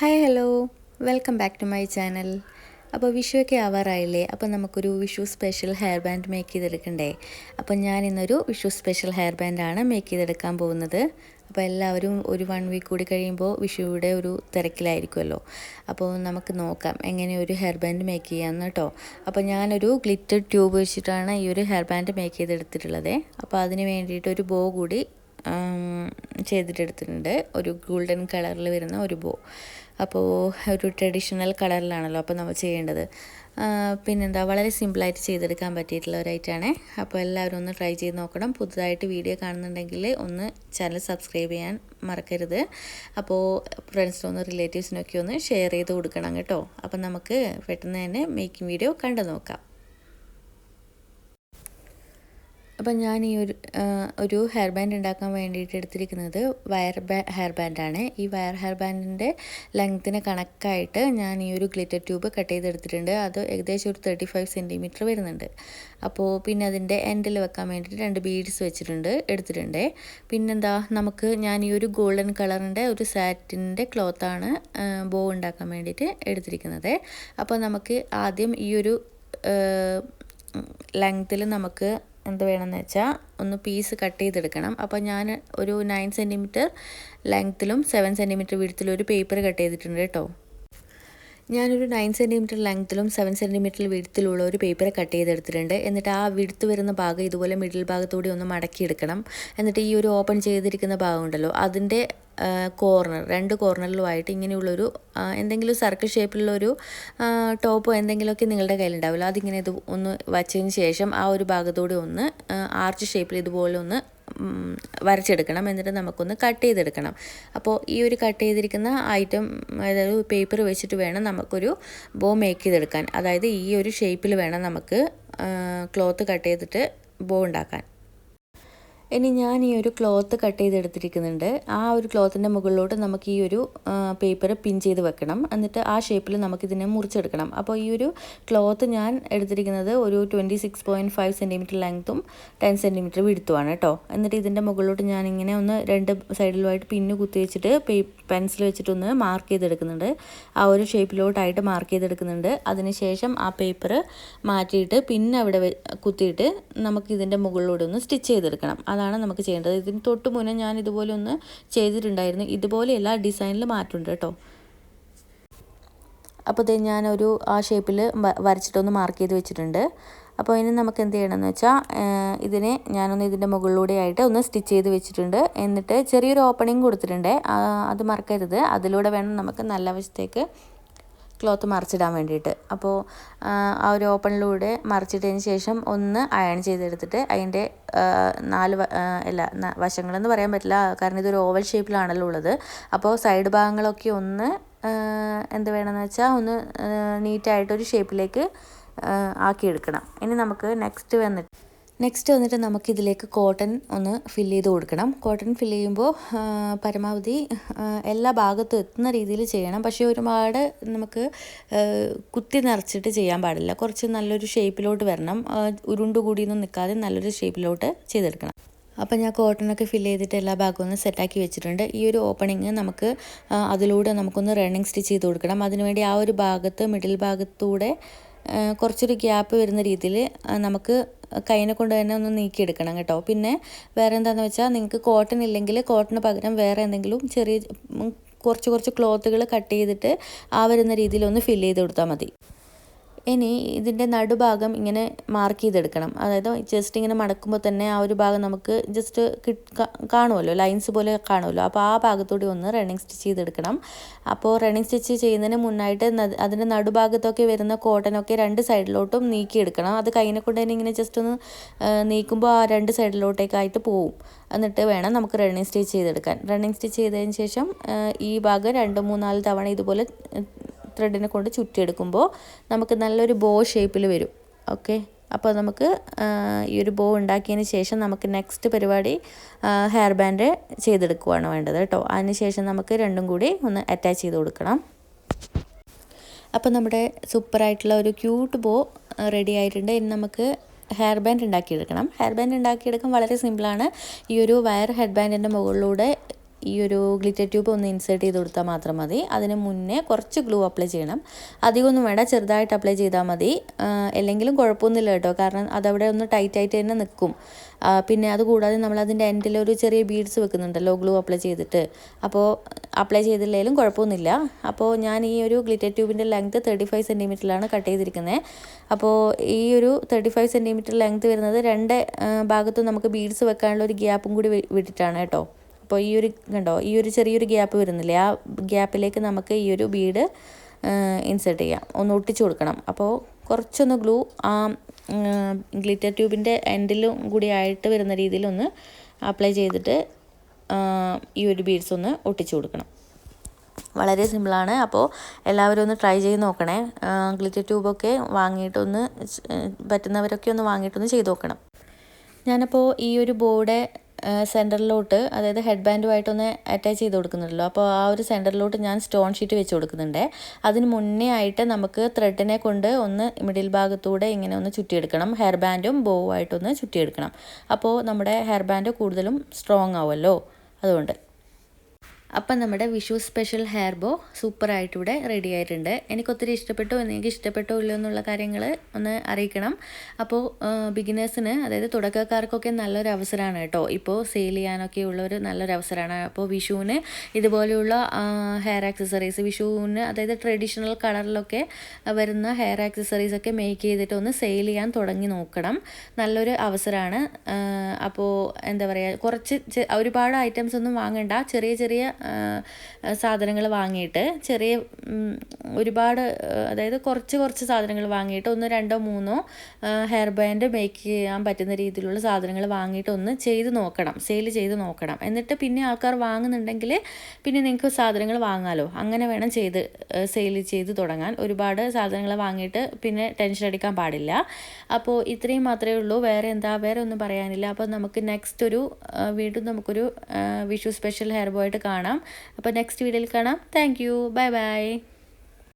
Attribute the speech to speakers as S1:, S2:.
S1: Hi hello welcome back to my channel അപ്പോൾ വിഷുവൊക്കെ ആവാറായില്ലേ? അപ്പോൾ നമുക്കൊരു Vishu special hair band make ചെയ്തെടുക്കണ്ടേ? അപ്പോൾ ഞാൻ ഇന്നൊരു വിഷു സ്പെഷ്യൽ ഹെയർ ബാൻഡാണ് മേക്ക് ചെയ്തെടുക്കാൻ പോകുന്നത്. അപ്പോൾ എല്ലാവരും ഒരു വൺ വീക്ക് കൂടി കഴിയുമ്പോൾ വിഷുവിടെ ഒരു തിരക്കിലായിരിക്കുമല്ലോ. അപ്പോൾ നമുക്ക് നോക്കാം എങ്ങനെ ഒരു ഹെയർ ബാൻഡ് മേക്ക് ചെയ്യാമെന്ന് കേട്ടോ. അപ്പോൾ ഞാനൊരു ഗ്ലിറ്റർ ട്യൂബ് വെച്ചിട്ടാണ് ഈ ഒരു ഹെയർ ബാൻഡ് മേക്ക് ചെയ്തെടുത്തിട്ടുള്ളത്. അപ്പോൾ അതിന് വേണ്ടിയിട്ട് ഒരു ബോ കൂടി ചെയ്തിട്ടെടുത്തിട്ടുണ്ട്. ഒരു ഗോൾഡൻ കളറിൽ വരുന്ന ഒരു ബോ. അപ്പോൾ ഒരു ട്രഡീഷണൽ കളറിലാണല്ലോ അപ്പോൾ നമ്മൾ ചെയ്യേണ്ടത്. പിന്നെന്താ വളരെ സിമ്പിളായിട്ട് ചെയ്തെടുക്കാൻ പറ്റിയിട്ടുള്ള ഒരു ഐറ്റമാണ് അപ്പോൾ എല്ലാവരും ഒന്ന് ട്രൈ ചെയ്ത് നോക്കണം. പുതുതായിട്ട് വീഡിയോ കാണുന്നുണ്ടെങ്കിൽ ഒന്ന് ചാനൽ സബ്സ്ക്രൈബ് ചെയ്യാൻ മറക്കരുത്. അപ്പോൾ ഫ്രണ്ട്സിനൊന്ന് റിലേറ്റീവ്സിനൊക്കെ ഒന്ന് ഷെയർ ചെയ്ത് കൊടുക്കണം കേട്ടോ. അപ്പോൾ നമുക്ക് പെട്ടെന്ന് തന്നെ മേക്കിംഗ് വീഡിയോ കണ്ടു നോക്കാം. അപ്പം ഞാൻ ഈ ഒരു ഒരു ഹെയർ ബാൻഡ് ഉണ്ടാക്കാൻ വേണ്ടിയിട്ട് എടുത്തിരിക്കുന്നത് വയർ ബാ ഹെയർ ബാൻഡാണ് ഈ വയർ ഹെയർ ബാൻഡിന്റെ ലെങ്ത്തിന് കണക്കായിട്ട് ഞാൻ ഈ ഒരു ഗ്ലിറ്റർ ട്യൂബ് കട്ട് ചെയ്തെടുത്തിട്ടുണ്ട്. അത് ഏകദേശം ഒരു തേർട്ടി ഫൈവ് സെന്റിമീറ്റർ വരുന്നുണ്ട്. അപ്പോൾ പിന്നെ അതിന്റെ എൻഡിൽ വെക്കാൻ വേണ്ടിയിട്ട് രണ്ട് ബീഡ്സ് വെച്ചിട്ടുണ്ട് എടുത്തിട്ടുണ്ട്. പിന്നെന്താ നമുക്ക് ഞാൻ ഈ ഒരു ഗോൾഡൻ കളറിന്റെ ഒരു സാറ്റിന്റെ ക്ലോത്താണ് ബോ ഉണ്ടാക്കാൻ വേണ്ടിയിട്ട് എടുത്തിരിക്കുന്നത്. അപ്പോൾ നമുക്ക് ആദ്യം ഈ ഒരു ലെങ്ത്തിൽ നമുക്ക് എന്ത് വേണമെന്ന് വെച്ചാൽ ഒന്ന് പീസ് കട്ട് ചെയ്തെടുക്കണം. അപ്പോൾ ഞാൻ ഒരു നയൻ സെന്റിമീറ്റർ ലെങ്ത്തിലും സെവൻ സെന്റിമീറ്റർ വീഴത്തിലും ഒരു പേപ്പർ കട്ട് ചെയ്തിട്ടുണ്ട് കേട്ടോ ഞാനൊരു നയൻ സെന്റിമീറ്റർ ലെങ്ത്തിലും സെവൻ സെന്റിമീറ്റർ വിടുത്തിലുള്ള ഒരു പേപ്പർ കട്ട് ചെയ്തെടുത്തിട്ടുണ്ട്. എന്നിട്ട് ആ വിടുത്ത് വരുന്ന ഭാഗം ഇതുപോലെ മിഡിൽ ഭാഗത്തൂടെ ഒന്ന് മടക്കിയെടുക്കണം. എന്നിട്ട് ഈ ഒരു ഓപ്പൺ ചെയ്തിരിക്കുന്ന ഭാഗമുണ്ടല്ലോ അതിന്റെ കോർണർ രണ്ട് കോർണറിലുമായിട്ട് ഇങ്ങനെയുള്ളൊരു എന്തെങ്കിലും സർക്കിൾ ഷേപ്പിലുള്ളൊരു ടോപ്പോ എന്തെങ്കിലുമൊക്കെ നിങ്ങളുടെ കയ്യിലുണ്ടാവില്ല. അതിങ്ങനെ ഇത് ഒന്ന് വച്ചതിന് ശേഷം ആ ഒരു ഭാഗത്തോടെ ഒന്ന് ആർച്ച് ഷേപ്പിൽ ഇതുപോലെ ഒന്ന് വരച്ചെടുക്കണം. എന്നിട്ട് നമുക്കൊന്ന് കട്ട് ചെയ്തെടുക്കണം. അപ്പോൾ ഈ ഒരു കട്ട് ചെയ്തിരിക്കുന്ന ഐറ്റം അതായത് പേപ്പർ വെച്ചിട്ട് വേണം നമുക്കൊരു ബോ മേക്ക് ചെയ്തെടുക്കാൻ. അതായത് ഈ ഒരു ഷേപ്പിൽ വേണം നമുക്ക് ക്ലോത്ത് കട്ട് ചെയ്തിട്ട് ബോ ഉണ്ടാക്കാൻ. ഇനി ഞാൻ ഈ ഒരു ക്ലോത്ത് കട്ട് ചെയ്തെടുത്തിരിക്കുന്നുണ്ട്. ആ ഒരു ക്ലോത്തിന്റെ മുകളിലോട്ട് നമുക്ക് ഈ ഒരു പേപ്പർ പിൻ ചെയ്ത് വെക്കണം. എന്നിട്ട് ആ ഷേപ്പിൽ നമുക്കിതിനെ മുറിച്ചെടുക്കണം. അപ്പോൾ ഈ ഒരു ക്ലോത്ത് ഞാൻ എടുത്തിരിക്കുന്നത് ഒരു twenty six point five centimetre ലെങ്ത്തും ടെൻ സെന്റിമീറ്റർ വിടുത്തുമാണ് കേട്ടോ എന്നിട്ട് ഇതിന്റെ മുകളിലോട്ട് ഞാൻ ഇങ്ങനെ ഒന്ന് രണ്ട് സൈഡിലുമായിട്ട് പിന്നു കുത്തി വെച്ചിട്ട് പെൻസിൽ വെച്ചിട്ടൊന്ന് മാർക്ക് ചെയ്തെടുക്കുന്നുണ്ട്. ആ ഒരു ഷേപ്പിലോട്ടായിട്ട് മാർക്ക് ചെയ്തെടുക്കുന്നുണ്ട്. അതിനുശേഷം ആ പേപ്പർ മാറ്റിയിട്ട് പിന്നെ അവിടെ കുത്തിയിട്ട് നമുക്ക് ഇതിന്റെ മുകളിലൂടെ ഒന്ന് സ്റ്റിച്ച് ചെയ്തെടുക്കണം. അതാണ് നമുക്ക് ചെയ്യേണ്ടത്. ഇതിന് തൊട്ട് മുന്നേ ഞാൻ ഇതുപോലെ ഒന്ന് ചെയ്തിട്ടുണ്ടായിരുന്നു. ഇതുപോലെയല്ല ഡിസൈനിൽ മാറ്റുണ്ട് കേട്ടോ. അപ്പോൾ ഇത് ഞാനൊരു ആ ഷേപ്പിൽ വരച്ചിട്ടൊന്ന് മാർക്ക് ചെയ്ത് വെച്ചിട്ടുണ്ട്. അപ്പോൾ ഇനി നമുക്ക് എന്ത് ചെയ്യണമെന്ന് വെച്ചാൽ ഇതിനെ ഞാനൊന്ന് ഇതിന്റെ മുകളിലൂടെ ആയിട്ട് ഒന്ന് സ്റ്റിച്ച് ചെയ്ത് വെച്ചിട്ടുണ്ട്. എന്നിട്ട് ചെറിയൊരു ഓപ്പണിങ് കൊടുത്തിട്ടുണ്ട്. അത് മറക്കരുത് അതിലൂടെ വേണം നമുക്ക് നല്ല വശത്തേക്ക് ക്ലോത്ത് മറിച്ചിടാൻ വേണ്ടിയിട്ട്. അപ്പോൾ ആ ഒരു ഓപ്പണിലൂടെ മറിച്ചിട്ടതിന് ശേഷം ഒന്ന് അയൺ ചെയ്തെടുത്തിട്ട് അതിന്റെ നാല് അല്ല വശങ്ങളെന്ന് പറയാൻ പറ്റില്ല. കാരണം ഇതൊരു ഓവൽ ഷേപ്പിലാണല്ലോ ഉള്ളത്. അപ്പോൾ സൈഡ് ഭാഗങ്ങളൊക്കെ ഒന്ന് എന്ത് വേണമെന്ന് വെച്ചാൽ ഒന്ന് നീറ്റായിട്ടൊരു ഷേപ്പിലേക്ക് ആക്കിയെടുക്കണം. ഇനി നമുക്ക് നെക്സ്റ്റ് വന്നിട്ട് നെക്സ്റ്റ് വന്നിട്ട് നമുക്കിതിലേക്ക് കോട്ടൺ ഒന്ന് ഫില്ല് ചെയ്ത് കൊടുക്കണം. കോട്ടൺ ഫില്ല് ചെയ്യുമ്പോൾ പരമാവധി എല്ലാ ഭാഗത്തും എത്തുന്ന രീതിയിൽ ചെയ്യണം. പക്ഷേ ഒരുപാട് നമുക്ക് കുത്തി നിറച്ചിട്ട് ചെയ്യാൻ പാടില്ല. കുറച്ച് നല്ലൊരു ഷേപ്പിലോട്ട് വരണം. ഉരുണ്ടുകൂടിയൊന്നും നിൽക്കാതെ നല്ലൊരു ഷേപ്പിലോട്ട് ചെയ്തെടുക്കണം. അപ്പോൾ ഞാൻ കോട്ടണൊക്കെ ഫില്ല് ചെയ്തിട്ട് എല്ലാ ഭാഗവും ഒന്ന് സെറ്റാക്കി വെച്ചിട്ടുണ്ട്. ഈ ഒരു ഓപ്പണിങ് നമുക്ക് അതിലൂടെ നമുക്കൊന്ന് റണ്ണിങ് സ്റ്റിച്ച് ചെയ്ത് കൊടുക്കണം. അതിനുവേണ്ടി ആ ഒരു ഭാഗത്ത് മിഡിൽ ഭാഗത്തൂടെ കുറച്ചൊരു ഗ്യാപ്പ് വരുന്ന രീതിയിൽ നമുക്ക് കൈനെ കൊണ്ട് തന്നെ ഒന്ന് നീക്കിയെടുക്കണം കേട്ടോ. പിന്നെ വേറെ എന്താണെന്ന് വെച്ചാൽ നിങ്ങൾക്ക് കോട്ടൺ ഇല്ലെങ്കിൽ കോട്ടന് പകരം വേറെ എന്തെങ്കിലും ചെറിയ കുറച്ച് കുറച്ച് ക്ലോത്തുകൾ കട്ട് ചെയ്തിട്ട് ആ വരുന്ന രീതിയിൽ ഒന്ന് ഫില്ല് ചെയ്ത് കൊടുത്താൽ മതി. ഇനി ഇതിന്റെ നടുഭാഗം ഇങ്ങനെ മാർക്ക് ചെയ്തെടുക്കണം. അതായത് ജസ്റ്റ് ഇങ്ങനെ മടക്കുമ്പോൾ തന്നെ ആ ഒരു ഭാഗം നമുക്ക് ജസ്റ്റ് കാണുമല്ലോ ലൈൻസ് പോലെ കാണുമല്ലോ അപ്പോൾ ആ ഭാഗത്തൂടെ ഒന്ന് റണ്ണിങ് സ്റ്റിച്ച് ചെയ്തെടുക്കണം. അപ്പോൾ റണ്ണിങ് സ്റ്റിച്ച് ചെയ്യുന്നതിന് മുന്നായിട്ട് അതിന്റെ നടുഭാഗത്തൊക്കെ വരുന്ന കോട്ടനൊക്കെ രണ്ട് സൈഡിലോട്ടും നീക്കിയെടുക്കണം. അത് കൈനെ കൊണ്ട് തന്നെ ഇങ്ങനെ ജസ്റ്റ് ഒന്ന് നീക്കുമ്പോൾ ആ രണ്ട് സൈഡിലോട്ടേക്കായിട്ട് പോവും. എന്നിട്ട് വേണം നമുക്ക് റണ്ണിങ് സ്റ്റിച്ച് ചെയ്തെടുക്കാൻ. റണ്ണിങ് സ്റ്റിച്ച് ചെയ്തതിന് ശേഷം ഈ ഭാഗം രണ്ട് മൂന്നാൽ തവണ ഇതുപോലെ ത്രെഡിനെ കൊണ്ട് ചുറ്റിയെടുക്കുമ്പോൾ നമുക്ക് നല്ലൊരു ബോ ഷേപ്പിൽ വരും. ഓക്കെ അപ്പോൾ നമുക്ക് ഈ ഒരു ബോ ഉണ്ടാക്കിയതിന് ശേഷം നമുക്ക് നെക്സ്റ്റ് പരിപാടി ഹെയർ ബാൻഡ് ചെയ്തെടുക്കുകയാണ് വേണ്ടത് കേട്ടോ. അതിന് ശേഷം നമുക്ക് രണ്ടും കൂടി ഒന്ന് അറ്റാച്ച് ചെയ്ത് കൊടുക്കണം. അപ്പോൾ നമ്മുടെ സൂപ്പറായിട്ടുള്ള ഒരു ക്യൂട്ട് ബോ റെഡി ആയിട്ടുണ്ട്. ഇനി നമുക്ക് ഹെയർ ബാൻഡ് ഉണ്ടാക്കിയെടുക്കണം. ഹെയർ ബാൻഡ് ഉണ്ടാക്കിയെടുക്കാൻ വളരെ സിമ്പിളാണ് ഈ ഒരു വയർ ഹെഡ് ബാൻഡിന്റെ മുകളിലൂടെ ഈ ഒരു ഗ്ലിറ്റർ ട്യൂബ് ഒന്ന് ഇൻസേർട്ട് ചെയ്ത് കൊടുത്താൽ മാത്രം മതി. അതിന് മുന്നേ കുറച്ച് ഗ്ലൂ അപ്ലൈ ചെയ്യണം. അധികമൊന്നും വേണ്ട ചെറുതായിട്ട് അപ്ലൈ ചെയ്താൽ മതി. അല്ലെങ്കിലും കുഴപ്പമൊന്നുമില്ല കേട്ടോ. കാരണം അതവിടെ ഒന്ന് ടൈറ്റ് ആയിട്ട് തന്നെ നിൽക്കും. പിന്നെ അതുകൂടാതെ നമ്മൾ അതിന്റെ എൻഡിൽ ഒരു ചെറിയ ബീഡ്സ് വെക്കുന്നുണ്ടല്ലോ ഗ്ലൂ അപ്ലൈ ചെയ്തിട്ട്. അപ്പോൾ അപ്ലൈ ചെയ്തില്ലെങ്കിലും കുഴപ്പമൊന്നുമില്ല. അപ്പോൾ ഞാൻ ഈ ഒരു ഗ്ലിറ്റർ ട്യൂബിന്റെ ലെങ്ത് തേർട്ടി ഫൈവ് സെന്റിമീറ്ററിലാണ് കട്ട് ചെയ്തിരിക്കുന്നത്. അപ്പോൾ ഈ ഒരു തേർട്ടി ഫൈവ് സെന്റിമീറ്റർ ലെങ്ത് വരുന്നത് രണ്ട് ഭാഗത്തും നമുക്ക് ബീഡ്സ് വെക്കാനുള്ള ഒരു ഗ്യാപ്പും കൂടി വിട്ടിട്ടാണ് കേട്ടോ. അപ്പോൾ ഈ ഒരു കണ്ടോ ഈ ഒരു ചെറിയൊരു ഗ്യാപ്പ് വരുന്നില്ലേ ആ ഗ്യാപ്പിലേക്ക് നമുക്ക് ഈ ഒരു ബീഡ് ഇൻസേർട്ട് ചെയ്യാം. ഒന്ന് ഒട്ടിച്ചു കൊടുക്കണം. അപ്പോൾ കുറച്ചൊന്ന് ഗ്ലൂ ആ ഗ്ലിറ്റർ ട്യൂബിന്റെ എൻഡിലും കൂടി ആയിട്ട് വരുന്ന രീതിയിൽ ഒന്ന് അപ്ലൈ ചെയ്തിട്ട് ഈ ഒരു ബീഡ്സ് ഒന്ന് ഒട്ടിച്ചു കൊടുക്കണം. വളരെ സിമ്പിളാണ് അപ്പോൾ എല്ലാവരും ഒന്ന് ട്രൈ ചെയ്ത് നോക്കണേ. ഗ്ലിറ്റർ ട്യൂബൊക്കെ വാങ്ങിയിട്ടൊന്ന് പറ്റുന്നവരൊക്കെ ഒന്ന് വാങ്ങിയിട്ടൊന്ന് ചെയ്ത് നോക്കണം. ഞാനപ്പോൾ ഈ ഒരു ബോർഡ് സെന്ററിലോട്ട് അതായത് ഹെഡ് ബാൻഡുമായിട്ടൊന്ന് അറ്റാച്ച് ചെയ്ത് കൊടുക്കുന്നുണ്ടല്ലോ. അപ്പോൾ ആ ഒരു സെന്ററിലോട്ട് ഞാൻ സ്റ്റോൺ ഷീറ്റ് വെച്ച് കൊടുക്കുന്നുണ്ട്. അതിന് മുന്നേ ആയിട്ട് നമുക്ക് ത്രെഡിനെ കൊണ്ട് ഒന്ന് മിഡിൽ ഭാഗത്തൂടെ ഇങ്ങനെ ഒന്ന് ചുറ്റിയെടുക്കണം. ഹെയർ ബാൻഡും ബോവുമായിട്ടൊന്ന് ചുറ്റിയെടുക്കണം. അപ്പോൾ നമ്മുടെ ഹെയർ ബാൻഡ് കൂടുതലും സ്ട്രോങ് ആവുമല്ലോ. അതുകൊണ്ട്. അപ്പം നമ്മുടെ വിഷു സ്പെഷ്യൽ ഹെയർ ബോ സൂപ്പറായിട്ട് ഇവിടെ റെഡി ആയിട്ടുണ്ട്. എനിക്ക് ഒത്തിരി ഇഷ്ടപ്പെട്ടു എനിക്ക് ഇഷ്ടപ്പെട്ടോ ഇല്ലയോ എന്നുള്ള കാര്യങ്ങൾ ഒന്ന് അറിയിക്കണം. അപ്പോൾ ബിഗിനേഴ്സിന് അതായത് തുടക്കക്കാർക്കൊക്കെ നല്ലൊരു അവസരമാണ് കേട്ടോ. ഇപ്പോൾ സെയിൽ ചെയ്യാനൊക്കെ ഉള്ള ഒരു നല്ലൊരു അവസരമാണ്. അപ്പോൾ വിഷുവിന് ഇതുപോലെയുള്ള ഹെയർ ആക്സസറീസ് വിഷുവിന് അതായത് ട്രഡീഷണൽ കളറിലൊക്കെ വരുന്ന ഹെയർ ആക്സസറീസ് ഒക്കെ മേക്ക് ചെയ്തിട്ട് ഒന്ന് സെയിൽ ചെയ്യാൻ തുടങ്ങി നോക്കണം. നല്ലൊരു അവസരമാണ്. അപ്പോൾ എന്താ പറയുക കുറച്ച് ഒരുപാട് ഐറ്റംസ് ഒന്നും വാങ്ങണ്ട. ചെറിയ ചെറിയ സാധനങ്ങൾ വാങ്ങിയിട്ട് ചെറിയ ഒരുപാട് അതായത് കുറച്ച് കുറച്ച് സാധനങ്ങൾ വാങ്ങിയിട്ട് ഒന്ന് രണ്ടോ മൂന്നോ ഹെയർ ബാൻഡ് മേക്ക് ചെയ്യാൻ പറ്റുന്ന രീതിയിലുള്ള സാധനങ്ങൾ വാങ്ങിയിട്ട് ഒന്ന് ചെയ്ത് നോക്കണം സെയിൽ ചെയ്ത് നോക്കണം. എന്നിട്ട് പിന്നെ ആൾക്കാർ വാങ്ങുന്നുണ്ടെങ്കിൽ പിന്നെ നിങ്ങൾക്ക് സാധനങ്ങൾ വാങ്ങാമല്ലോ അങ്ങനെ വേണം ചെയ്ത് സെയിൽ ചെയ്ത് തുടങ്ങാൻ. ഒരുപാട് സാധനങ്ങൾ വാങ്ങിയിട്ട് പിന്നെ ടെൻഷൻ അടിക്കാൻ പാടില്ല. അപ്പോൾ ഇത്രയും മാത്രമേ ഉള്ളൂ. വേറെ എന്താ വേറെ ഒന്നും പറയാനില്ല. അപ്പോൾ നമുക്ക് നെക്സ്റ്റ് ഒരു വീണ്ടും നമുക്കൊരു വിഷു സ്പെഷ്യൽ ഹെയർ ബോയിട്ട് കാണാം. അപ്പോൾ നെക്സ്റ്റ് വീഡിയോയിൽ കാണാം. Thank bye bye